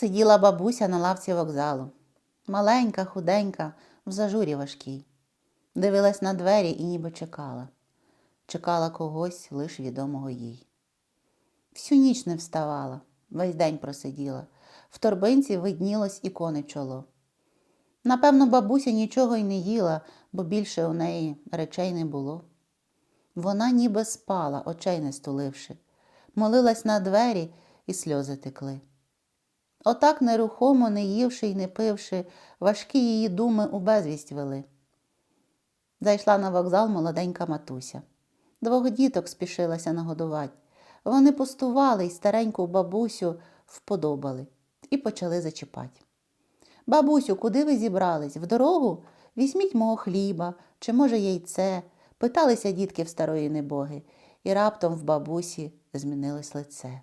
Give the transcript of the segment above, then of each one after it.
сиділа бабуся на лавці вокзалу. Маленька, худенька, в зажурі важкій. Дивилась на двері і ніби чекала. Чекала когось лиш відомого їй. Всю ніч не вставала, весь день просиділа. В торбинці виднілось ікони чоло. Напевно, бабуся нічого й не їла, бо більше у неї речей не було. Вона ніби спала, очей не стуливши, молилась на двері, і сльози текли. Отак нерухомо, не ївши й не пивши, важкі її думи у безвість вели. Зайшла на вокзал молоденька матуся. Двох діток спішилася нагодувати. Вони пустували й стареньку бабусю вподобали і почали зачіпати. Бабусю, куди ви зібрались? В дорогу? Візьміть мого хліба, чи, може, яйце. Питалися дітки в старої небоги, і раптом в бабусі змінилось лице.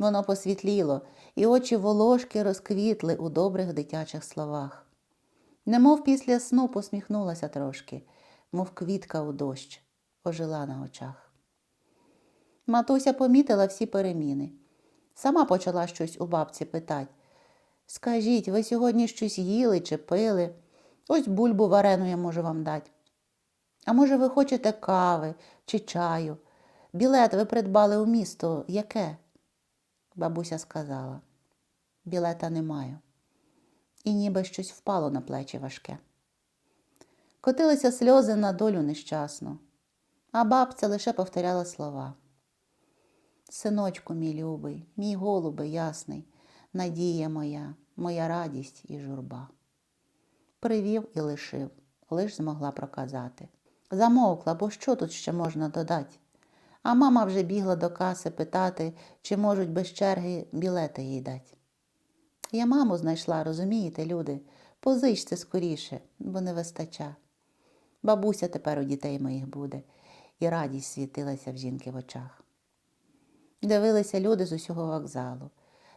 Воно посвітліло, і очі волошки розквітли у добрих дитячих словах. Немов після сну посміхнулася трошки, мов квітка у дощ, ожила на очах. Матуся помітила всі переміни. Сама почала щось у бабці питати. Скажіть, ви сьогодні щось їли чи пили? Ось бульбу варену я можу вам дати. А може, ви хочете кави чи чаю? Білет ви придбали у місто яке? Бабуся сказала. Білета не маю. І ніби щось впало на плечі важке. Котилися сльози на долю нещасну, а бабця лише повторяла слова. Синочку, мій любий, мій голубе ясний, надія моя, моя радість і журба. Привів і лишив, лиш змогла проказати. Замовкла, бо що тут ще можна додати? А мама вже бігла до каси питати, чи можуть без черги білети їй дати. Я маму знайшла, розумієте, люди, позичте скоріше, бо не вистача. Бабуся тепер у дітей моїх буде, і радість світилася в жінки в очах. Дивилися люди з усього вокзалу,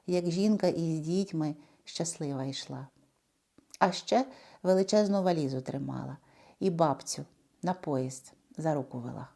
як жінка із дітьми щаслива йшла. А ще величезну валізу тримала і бабцю на поїзд за руку вела.